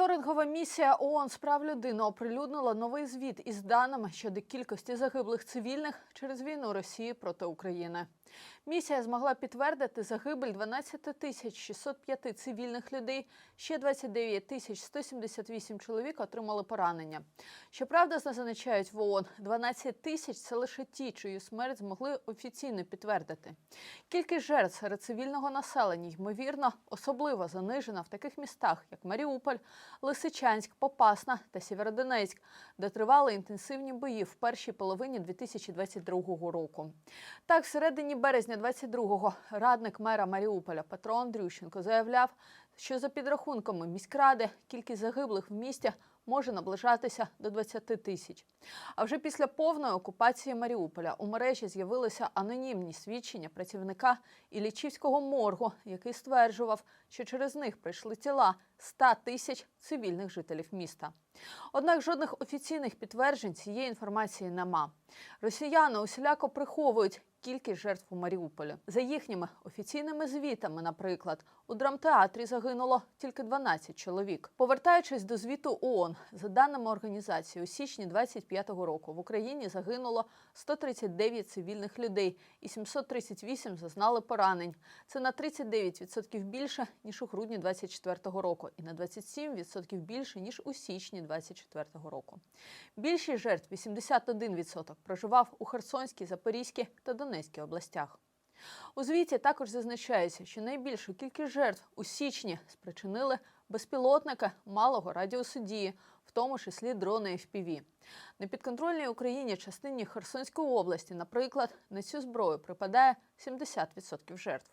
Моніторингова місія ООН з прав людини оприлюднила новий звіт із даними щодо кількості загиблих цивільних через війну Росії проти України. Місія змогла підтвердити загибель 12 тисяч 605 цивільних людей. Ще 29 тисяч 178 чоловік отримали поранення. Щоправда, зазначають в ООН, 12 тисяч це лише ті, чию смерть змогли офіційно підтвердити. Кількість жертв серед цивільного населення, ймовірно, особливо занижена в таких містах, як Маріуполь, Лисичанськ, Попасна та Сєвєродонецьк, де тривали інтенсивні бої в першій половині 2022 року. Так, в середині березня 22-го радник мера Маріуполя Петро Андрющенко заявляв, що за підрахунками міськради кількість загиблих в місті може наближатися до 20 тисяч. А вже після повної окупації Маріуполя у мережі з'явилися анонімні свідчення працівника Іллічівського моргу, який стверджував, що через них прийшли тіла 100 тисяч цивільних жителів міста. Однак жодних офіційних підтверджень цієї інформації нема. Росіяни усіляко приховують кількість жертв у Маріуполі. За їхніми офіційними звітами, наприклад, у драмтеатрі загинуло тільки 12 чоловік. Повертаючись до звіту ООН, за даними організації, у січні 25-го року в Україні загинуло 139 цивільних людей і 738 зазнали поранень. Це на 39% більше ніж у грудні 24-го року, і на 27% більше ніж у січні 24-го року. Більшість жертв 81% проживав у Херсонській, Запорізькій та Донецькій областях. У звіті також зазначається, що найбільшу кількість жертв у січні спричинили безпілотники малого радіусу дії, в тому числі дрони FPV. На підконтрольній Україні частині Херсонської області, наприклад, на цю зброю припадає 70% жертв.